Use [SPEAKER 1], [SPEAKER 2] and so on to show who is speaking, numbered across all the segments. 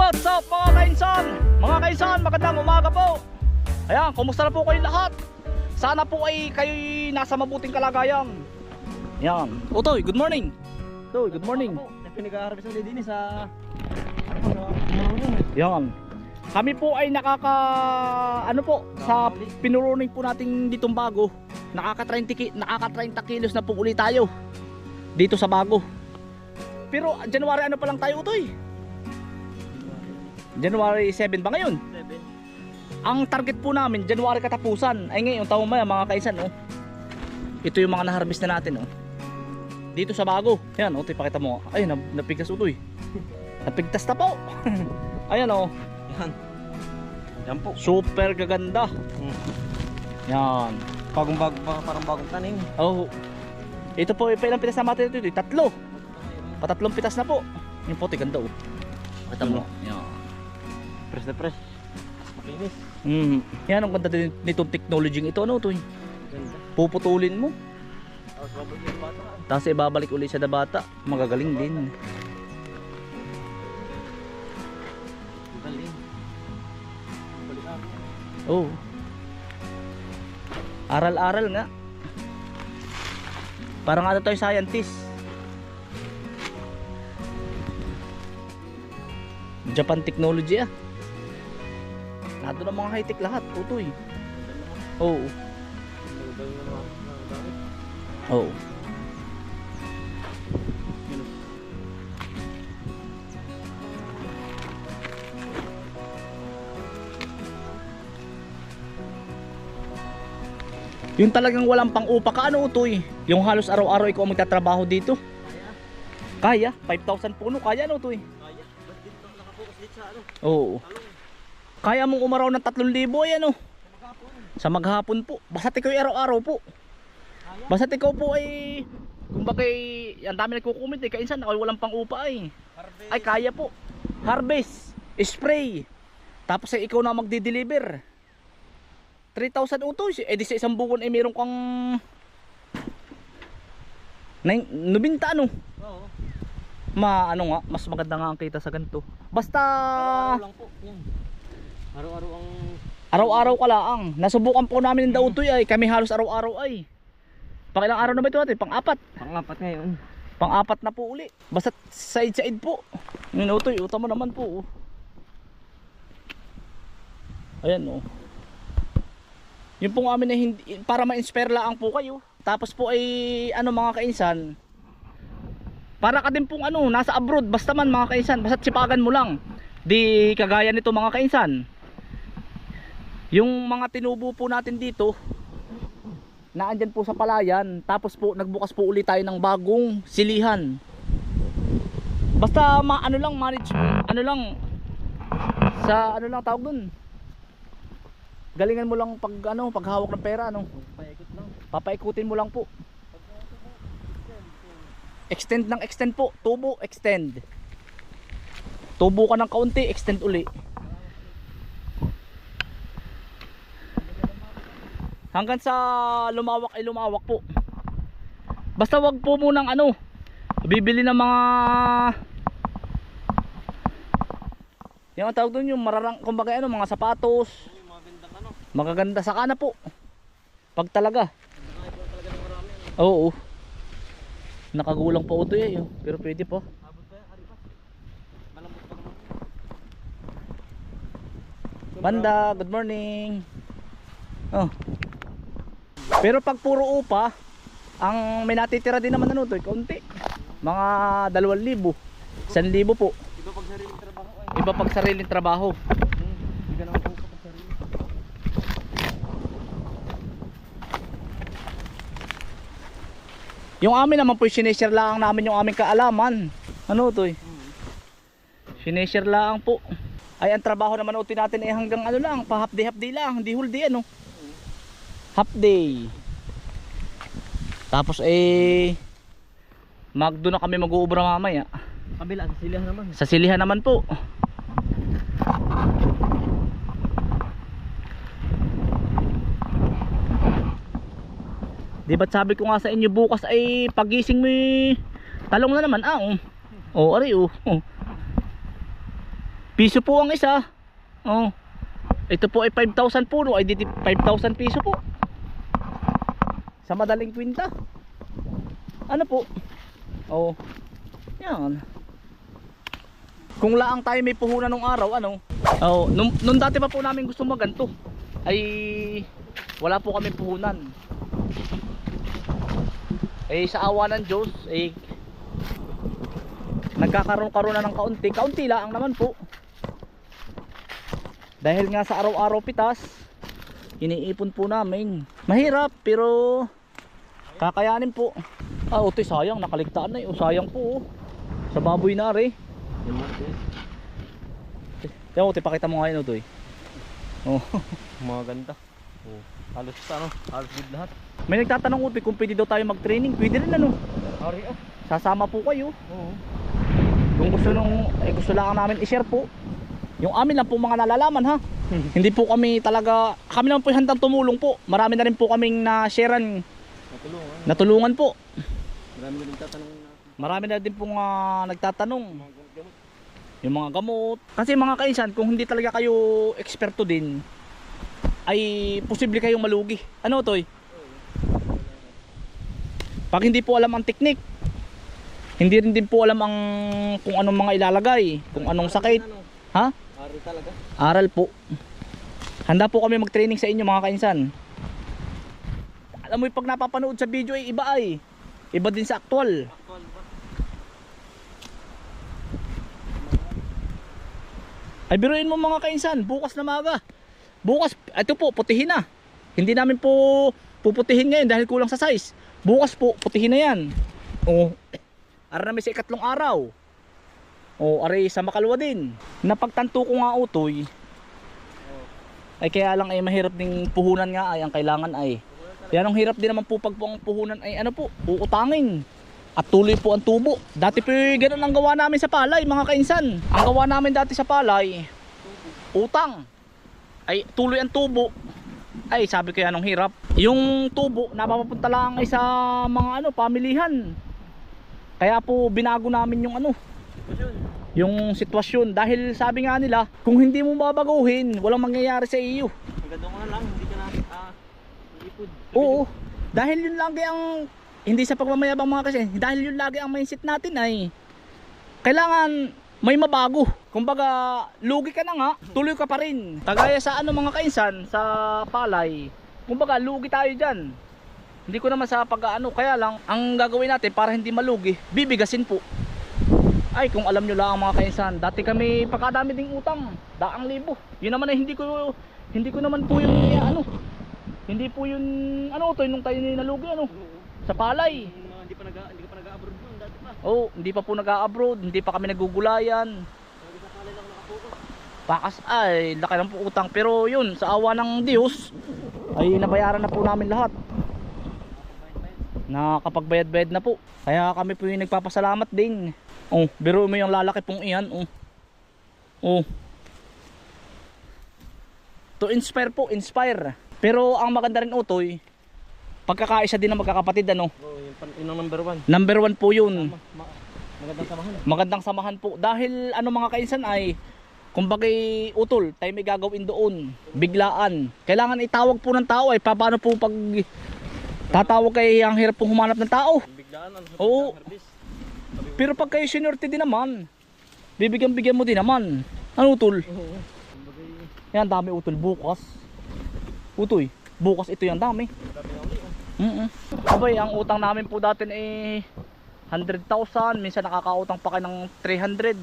[SPEAKER 1] What's up mga kainsan? Mga kainsan, magandang umaga po. Ayan, kumusta na po kayo lahat? Sana po ay kayo nasa mabuting kalagayan. Yan. Utoy, good morning. Utoy, good morning.
[SPEAKER 2] Pinag-aarabis ulit din sa...
[SPEAKER 1] Yan. Kami po ay nakaka ano po sa pinuruning po nating ditong bago. Nakaka 30 ki, nakaka 30 kilos na po ulit tayo dito sa bago. Pero January ano pa lang tayo utoy? January 7 ba ngayon? Ang target po namin January katapusan. Ay ngayon taon maya mga kaisan oh. Ito yung mga na-harvest na natin oh. Dito sa bago. Yan oh, pakita mo. Ay, nap- napigtas utoy. Napigtas na po. Ayan oh.
[SPEAKER 2] Yan. Yan po.
[SPEAKER 1] Super gaganda.
[SPEAKER 2] Hmm.
[SPEAKER 1] Yan.
[SPEAKER 2] Bagong bago, pa- parang bagong tanim.
[SPEAKER 1] Oh. Ito po, pa ilang pitas na natin ito? Tatlo. Patatlong pitas na po. Yung puti ganda oh. Kita mo. Yan.
[SPEAKER 2] Press na press. Makinis.
[SPEAKER 1] Mm. Yan ang ganda din nitong technology ito ano to.
[SPEAKER 2] Ganda.
[SPEAKER 1] Puputulin mo.
[SPEAKER 2] Tapos
[SPEAKER 1] ibabalik ulit sa dabata. Magagaling din.
[SPEAKER 2] Galing. Balik ako.
[SPEAKER 1] Oh. Aral-aral nga. Parang ano tayo scientist. Japan technology ah. Doon ang mga high-tech lahat. Putoy. Oo.
[SPEAKER 2] Mga mga gamit.
[SPEAKER 1] Oo. Yung talagang walang pang-upa ka ano utoy? Yung halos araw-araw ikaw ang magtatrabaho dito? Kaya? 5,000 puno kaya ano utoy?
[SPEAKER 2] Kaya. Ba't dito nakapokus dito sa ano?
[SPEAKER 1] Oo.
[SPEAKER 2] Talong.
[SPEAKER 1] Kaya mong umaraw ng 3,000 ay ano?
[SPEAKER 2] Maghapon.
[SPEAKER 1] Sa maghapon po. Basta ikaw araw-araw po. Basta ikaw po ay kumbaga ay ang dami nagkukumit eh kainsan ako walang pang upa ay.
[SPEAKER 2] Harvest.
[SPEAKER 1] Ay kaya po. Harvest, spray. Tapos ay ikaw na magdi-deliver. 3,000 utos. Eh di sa isang buwan ay meron kang Nine, nubinta ano?
[SPEAKER 2] Oo.
[SPEAKER 1] Ma ano nga, mas maganda nga ang kita sa ganito. Basta
[SPEAKER 2] Araw-araw lang po. Yan. Araw-araw ang...
[SPEAKER 1] araw-araw ka lang. Nasubukan po namin ng dautoy ay kami halos araw-araw ay. Pang ilang araw na ba ito natin? Pang apat.
[SPEAKER 2] Pangapat ngayon.
[SPEAKER 1] Pang-apat na po uli. Basta side-side po. Yung utoy, uta mo naman po. oh. Ayan oh. Yung pong amin na hindi, para ma-inspire lang po kayo. Tapos po ay ano mga kainsan. Para ka din pong ano, nasa abroad. Basta man mga kainsan. Basta sipagan mo lang. Di kagaya nito mga kainsan. Yung mga tinubo po natin dito. Naandyan po sa palayan. Tapos po nagbukas po ulit tayo ng bagong silihan. Basta ma ano lang manage ano lang sa ano lang tawag dun. Galingan mo lang pag ano paghawak ng pera ano.
[SPEAKER 2] Paikot lang.
[SPEAKER 1] Papaikutin mo lang po. Extend ng extend po. Tubo, extend. Tubo ka ng kaunti, extend uli. Hanggang sa lumawak ay lumawak po. Basta wag po munang ano, bibili ng mga yung tawag doon yung mararang, kumbaga ano, mga sapatos, magaganda sa kana po. Pag talaga.
[SPEAKER 2] Po.
[SPEAKER 1] Oo. Nakagulang pa ito eh. Pero pwede
[SPEAKER 2] naman.
[SPEAKER 1] Banda, good morning. Oh. Pero pag puro upa, ang may natitira din naman ano to, kaunti. Mga 2,000. 1,000 po.
[SPEAKER 2] Iba pag sariling trabaho ay.
[SPEAKER 1] Iba pag sariling trabaho.
[SPEAKER 2] Hmm, Hindi ka naman po kapag sarili.
[SPEAKER 1] Yung amin naman po, sineshare lang namin yung aming kaalaman. Ano to eh? Sineshare lang po. Ay, ang trabaho naman uti natin eh hanggang ano lang, pa half day, half day lang, hindi day ano. Half day. Tapos eh, magdo na kami mag-uubra mamaya.
[SPEAKER 2] Kabila, sa silihan naman.
[SPEAKER 1] Sa silihan naman po. Di ba't sabi ko nga sa inyo bukas ay pagising mo eh, talong na naman ah. Oh, oh ari oh. oh. Piso po ang isa. Oh. Ito po ay 5,000 po no. Ay di 5,000 piso po. Sa madaling kwinta. Ano po? Oh. Yan. Kung laang tayo may puhunan ng araw, ano? Oh, nung, nung dati pa po namin gusto maganto ay wala po kami puhunan. Eh sa awa ng Diyos, eh nagkakaroon-karoon na ng kaunti. Kaunti lang naman po. Dahil nga sa araw-araw pitas, iniipon po namin. Mahirap pero kakayanin po. Ah, utoy sayang, nakaligtaan na. O, sayang po. oh. Sa baboy na rin. Kaya utoy, pakita mo ngayon utoy. Oh.
[SPEAKER 2] Mga ganda. Oh. Halos ano, halos good lahat.
[SPEAKER 1] May nagtatanong utoy kung pwede daw tayo mag-training. Pwede rin ano.
[SPEAKER 2] Ari ah.
[SPEAKER 1] Sasama po kayo.
[SPEAKER 2] Oo.
[SPEAKER 1] Kung gusto nung eh, gusto lang namin i-share po. Yung amin lang po mga nalalaman ha. Hindi po kami talaga kami lang po handang tumulong po. Marami na rin po kaming na-sharean,
[SPEAKER 2] Natulungan.
[SPEAKER 1] natulungan po.
[SPEAKER 2] Marami na rin tatanong natin.
[SPEAKER 1] Marami na din pong ah, nagtatanong yung mga gamot. Kasi mga kaisan, kung hindi talaga kayo eksperto din, ay posible kayong malugi. Ano toy? Pag hindi po alam ang teknik, hindi rin din po alam ang kung anong mga ilalagay, kung anong sakit. Ha?
[SPEAKER 2] Ari talaga.
[SPEAKER 1] Aral po. Handa po kami mag-training sa inyo mga kainsan. Alam mo yung pag napapanood sa video ay iba ay. Iba din sa actual. Ay biruin mo mga kainsan, bukas na maga. Bukas, ito po, putihin na. Hindi namin po puputihin ngayon dahil kulang sa size. Bukas po, putihin na yan. O, ara namin sa ikatlong araw. O, aray sa makalwa din. Napagtanto ko nga utoy, ay kaya lang ay mahirap ding puhunan nga ay ang kailangan ay. Yan ang hirap din naman po pag po ang puhunan ay ano po, uutangin. At tuloy po ang tubo. Dati po ganun ang gawa namin sa palay mga kainsan. Ang gawa namin dati sa palay, utang. Ay tuloy ang tubo. Ay sabi ko yan ang hirap. Yung tubo napapunta lang ay sa mga ano, pamilihan. Kaya po binago namin yung ano, yung sitwasyon dahil sabi nga nila kung hindi mo babaguhin walang mangyayari sa iyo
[SPEAKER 2] mo na lang, hindi ka na ah, iipod.
[SPEAKER 1] oo. Dahil yun lagi ang hindi sa pagmamayabang mga kasi dahil yun lagi ang mindset natin ay kailangan may mabago. Kumbaga lugi ka na nga tuloy ka pa rin. Kagaya sa ano mga kainsan sa palay kumbaga lugi tayo dyan. Hindi ko naman sa pag ano kaya lang ang gagawin natin para hindi malugi bibigasin po. Ay kung alam nyo lang mga kainsan dati kami pagkadami ding utang daang libo. Yun naman ay hindi ko hindi ko naman po yung ano hindi po yun ano to nung tayo nalugi ano? Sa palay.
[SPEAKER 2] Yung mga hindi pa nag hindi ka pa nag-abroad noon dati pa.
[SPEAKER 1] oh hindi pa po nag-abroad hindi pa kami nagugulayan.
[SPEAKER 2] Lagi sa kalay lang nakapokus.
[SPEAKER 1] pakas ay laki ng po utang. Pero yun sa awa ng Diyos ay nabayaran na po namin lahat. Nakakapagbayad-bayad na po. Kaya kami po yung nagpapasalamat din. Oh biro mo yung lalaki pong iyan oh. Oh. To inspire po inspire pero ang maganda rin utoy pagkakaisa din ng magkakapatid ano?
[SPEAKER 2] Oo, yung, number one.
[SPEAKER 1] number one po yun.
[SPEAKER 2] Ma- ma- magandang samahan.
[SPEAKER 1] magandang samahan po. Dahil ano mga kainsan ay kumbagay utol tayo may gagawin doon. Biglaan. Kailangan itawag po ng tao ay paano po pag tatawag kay ang hirap pong humanap ng tao?
[SPEAKER 2] Biglaan, ano,
[SPEAKER 1] Oo. pero pag kayo seniority din naman bibigyan bigyan mo din naman. Ano utol? Yan dami utol bukas utoy bukas ito yung dami
[SPEAKER 2] oh.
[SPEAKER 1] mm Abay, ang utang namin po dati eh 100,000, minsan nakakautang pa kayo ng 300.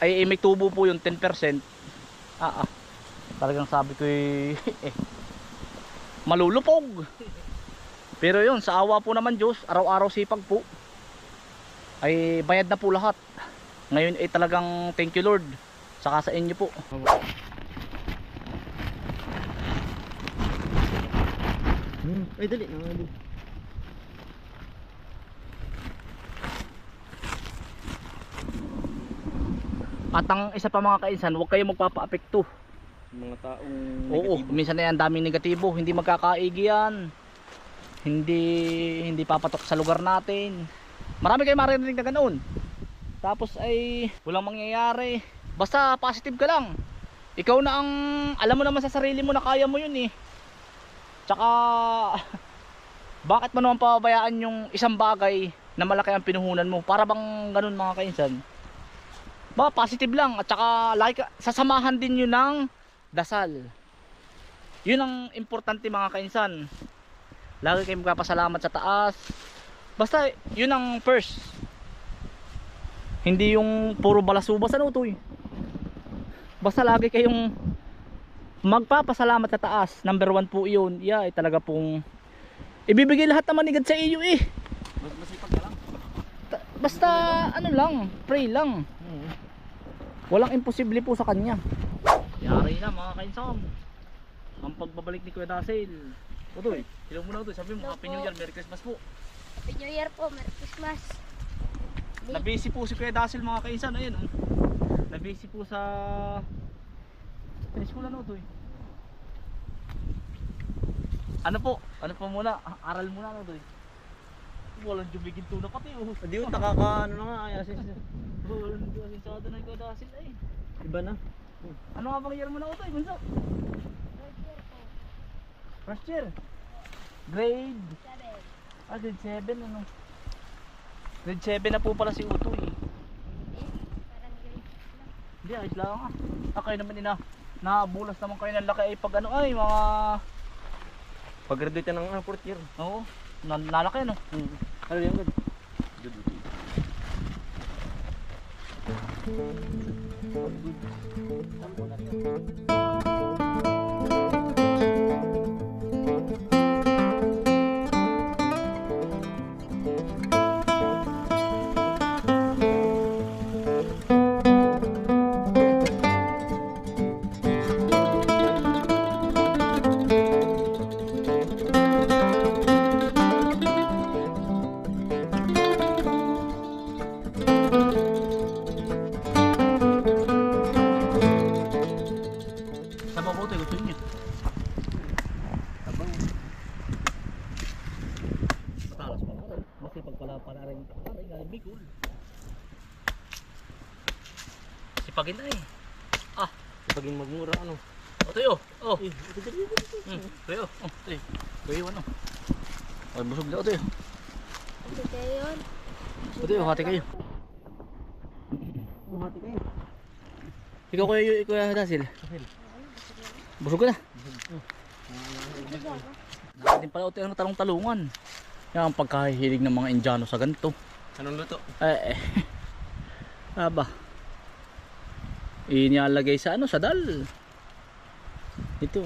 [SPEAKER 1] Ay, eh, may tubo po yung 10%. Ah, ah. Talagang sabi ko eh, eh malulupog. Pero yun, sa awa po naman Diyos, araw-araw sipag po. Ay bayad na po lahat. Ngayon ay talagang thank you Lord. Saka sa inyo po.
[SPEAKER 2] Ay, dali. Nangali.
[SPEAKER 1] At ang isa pa mga kainsan, huwag kayo magpapa-apekto.
[SPEAKER 2] Mga taong
[SPEAKER 1] Oo,
[SPEAKER 2] negatibo.
[SPEAKER 1] minsan na yan daming negatibo, hindi magkakaigi yan. Hindi hindi papatok sa lugar natin. Marami kayo maririnig na ganoon. Tapos ay walang mangyayari. Basta positive ka lang. Ikaw na ang alam mo naman sa sarili mo na kaya mo yun eh. Tsaka bakit mo naman pababayaan yung isang bagay na malaki ang pinuhunan mo? Para bang ganun mga kainsan? Ba, positive lang at saka like sasamahan din yun ng dasal. Yun ang importante mga kainsan. Lagi kayong magpapasalamat sa taas. Basta yun ang first. Hindi yung puro balasubas ano to eh. Basta lagi kayong magpapasalamat sa taas. Number one po yun. Yeah, eh, talaga pong ibibigay lahat naman ni God sa iyo eh.
[SPEAKER 2] Mas masipag ka lang.
[SPEAKER 1] Ta- Basta ano lang, pray lang.
[SPEAKER 2] Hmm.
[SPEAKER 1] Walang imposible po sa kanya. Yari na mga kainsan. Ang pagbabalik ni Kuya Dasil. Utoy, hello muna Utoy. Sabi mo,
[SPEAKER 3] Hello
[SPEAKER 1] Happy New. Year, Merry Christmas po.
[SPEAKER 3] Happy New Year po, Merry Christmas.
[SPEAKER 1] Nabisi po si Kuya Dasil mga kainsan. Ayun, oh. Nabisi po sa... Finish ko lang Utoy. Ano po? Ano po muna? Ah, Aral muna ano Utoy. Walang jubigin tuna pati oh.
[SPEAKER 2] Hindi yun, nakaka ano na nga. Ay, asis.
[SPEAKER 1] Walang jubigin sa na Kuya Dasil ay.
[SPEAKER 2] Iba na.
[SPEAKER 1] Ano nga bang year mo na Utoy? Bunso?
[SPEAKER 3] Third year po,
[SPEAKER 1] First year. Grade
[SPEAKER 3] seven.
[SPEAKER 1] Ah, grade 7 ano? Grade 7 na po pala si Uto eh.
[SPEAKER 3] Hindi, parang grade six lang.
[SPEAKER 1] Hindi, ayos lang ah. Ah, kayo naman ina. Nabulas naman kayo ng laki ay pag ano ay mga...
[SPEAKER 2] Pag-graduate ng uh, fourth year.
[SPEAKER 1] Oo. Na, nalaki ano?
[SPEAKER 2] Hmm. Ano yan, good? Good, good.
[SPEAKER 1] Sabaw Hati kayo.
[SPEAKER 2] Bumati kayo.
[SPEAKER 1] Ikaw kuya, kuya Dasil. Busog ka na. Natin pala uti ang talong-talungan. Yan ang pagkahihilig ng mga Indiano sa ganito.
[SPEAKER 2] Anong luto?
[SPEAKER 1] Eh, eh. Aba. Inialagay sa ano, sa dal. Ito.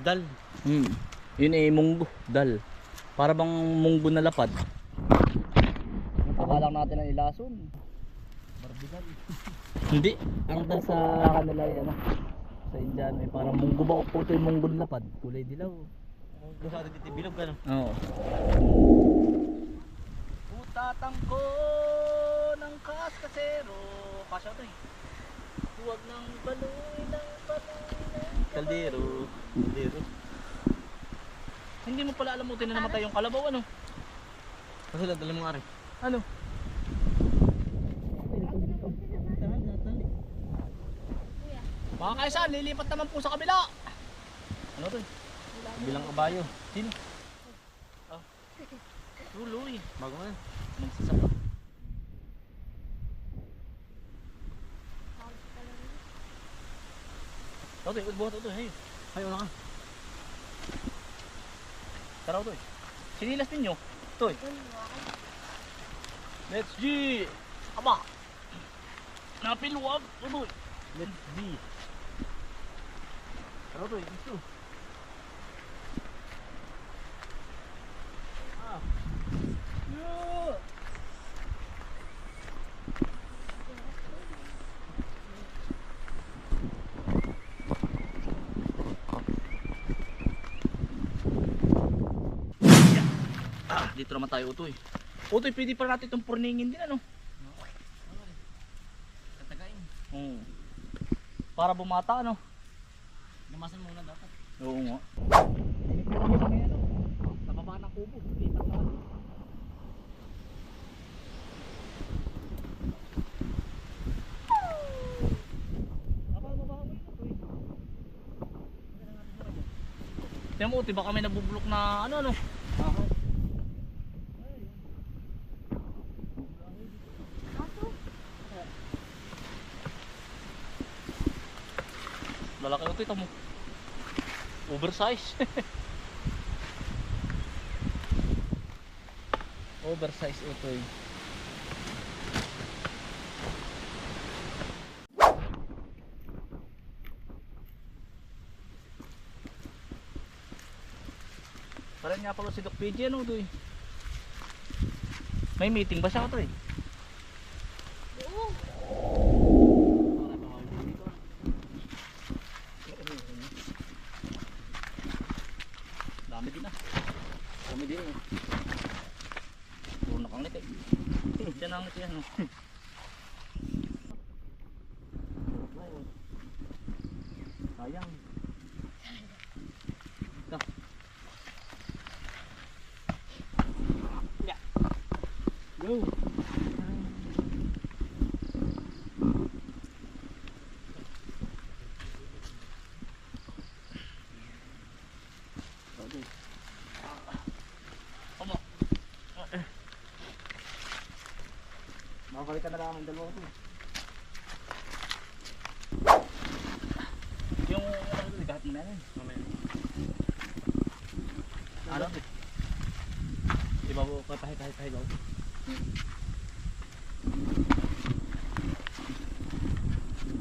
[SPEAKER 2] Dal.
[SPEAKER 1] Hmm. Yun ay munggo, dal. Para bang munggo na lapad. Natin ang ilason. Barbigal. Hindi. Ang dal sa kanila ay ano. Sa Indiano ay parang munggo ba o puto yung munggo na lapad. Kulay dilaw.
[SPEAKER 2] Gusto natin dito bilog ka, no?
[SPEAKER 1] Oo. Utatang ko ng kaskasero. Kasya to eh. Huwag ng baloy ng baloy ng
[SPEAKER 2] Kaldero. Kaldero.
[SPEAKER 1] Hindi mo pala alam mo na namatay yung kalabaw ano?
[SPEAKER 2] Kasi lang, dali mo nga rin.
[SPEAKER 1] Ano? Mga kaisan, lilipat naman po sa kabila. Ano to?
[SPEAKER 2] Bilang kabayo.
[SPEAKER 1] Sino? Ah. Luloy.
[SPEAKER 2] Bago
[SPEAKER 3] ka lang yun.
[SPEAKER 1] Totoy, buhat ito. Hey.
[SPEAKER 2] Ay, una ka.
[SPEAKER 1] Tara to. Sinilas ninyo. Toy. Let's G. Aba. Napiluwag. Totoy.
[SPEAKER 2] Let's be.
[SPEAKER 1] To. Gusto. Ah. Yeah. Ah, dito naman tayo utoy. Utoy, pwede pa natin itong purningin din ano?
[SPEAKER 2] Katagain.
[SPEAKER 1] Oo. Para bumata ano?
[SPEAKER 2] Lamasan muna dapat.
[SPEAKER 1] Oo nga. Nakababa ng kubo. Tiyan mo, tiba kami nabubulok na ano ano. Oversize. Oversize eh. Parang nga pala si Doc PJ ano eh. May meeting ba siya ito eh? Dami din ah. Dami din eh. Puro nakangiti. Siya na ang ngiti ano. Sayang. Ito. Ya. Go. Makakalikan na lang ang dalawa ko. Yung ano ito, kahit na yan. Ano? Iba ko kahit kahit kahit ako.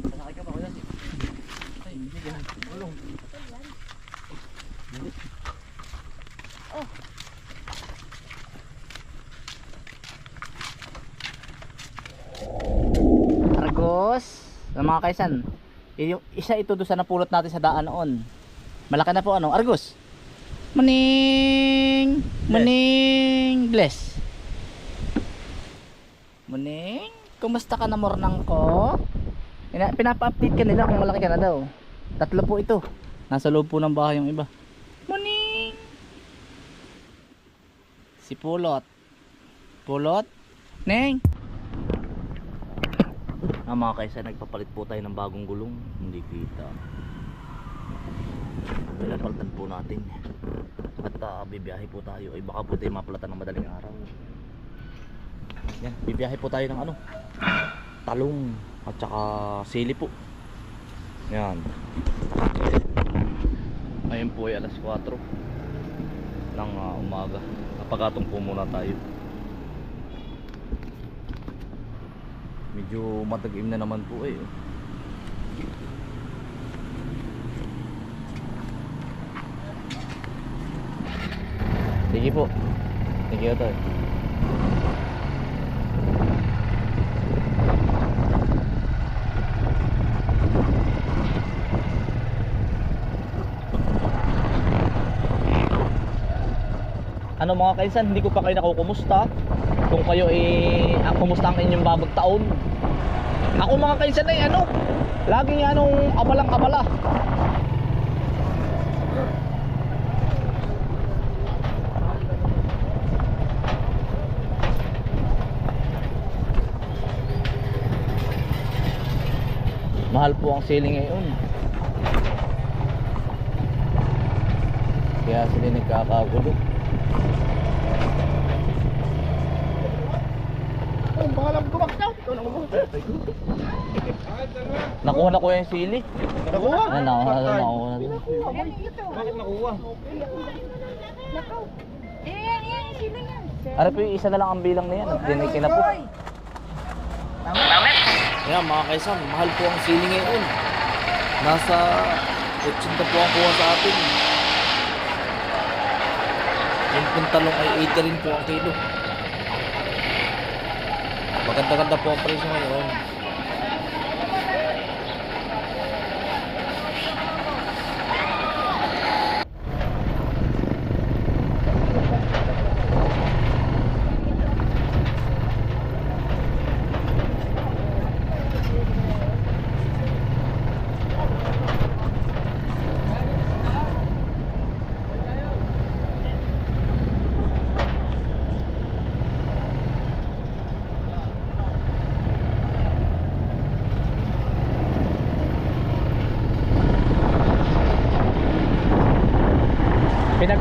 [SPEAKER 1] Masakay ka pa kuya? Ay, hindi ganun. Ulong. Argos, ng mga kaisan. Yung isa ito doon sa napulot natin sa daan noon. Malaki na po ano, Argos. Maning, maning, bless. Maning, kumusta ka na mornang ko? Ina, pinapa-update ka nila kung malaki ka na daw. Tatlo po ito. Nasa loob po ng bahay yung iba. Maning. Si Pulot. Pulot. Neng. Ah, mga kaysa, nagpapalit po tayo ng bagong gulong. Hindi kita. Pinapalitan po natin. At uh, bibiyahe po tayo. Ay baka po tayo mapalatan ng madaling araw. Yan, bibiyahe po tayo ng ano? Talong. At saka sili po. Yan. Ngayon po ay alas 4 ng ah, umaga. Napagatong po muna tayo. Medyo matagim na naman po eh. Sige po. Thank you, Toy. Ano mga kaisan, hindi ko pa kayo nakukumusta. Kung kayo eh, ah, kumusta ang inyong bagong taon. Ako mga kaisan ay ano, laging anong abalang abala. Mahal po ang sili ngayon. Kaya sila nagkakagulo. Nakuha na ko yung sili.
[SPEAKER 2] Nakuha?
[SPEAKER 1] Ano, nakuha na nakuha na.
[SPEAKER 2] Bakit nakuha?
[SPEAKER 3] Nakaw. Eh, yan, yan, sino yan?
[SPEAKER 1] Ano po yung isa na lang ang bilang na yan. At dinay na po. Ayan mga kaisan, mahal po ang sili ngayon. Nasa 80 po ang kuha sa atin. Yung puntalong ay 80 rin po ang kilo. Maganda-ganda po ang presyo ngayon.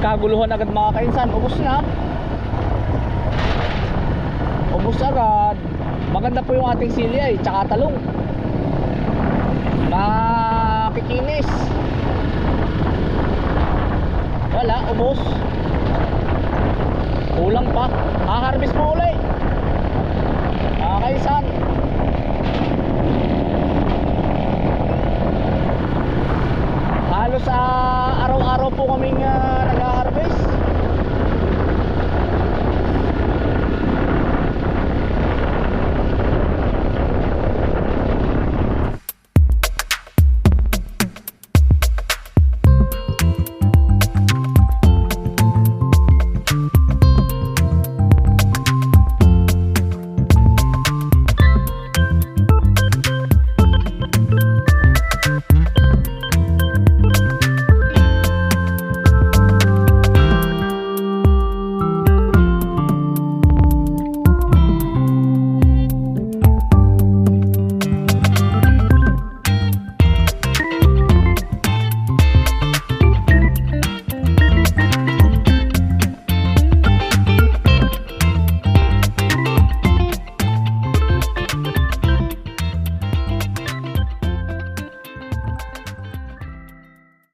[SPEAKER 1] Nagkaguluhan agad mga kainsan. Ubus na. Ubus agad. Maganda po yung ating silya eh. Tsaka talong. Nakikinis. Wala. Ubus. Kulang pa. Haharvest mo ulit. Mga kainsan. halos uh, araw-araw po kaming ah, uh, nag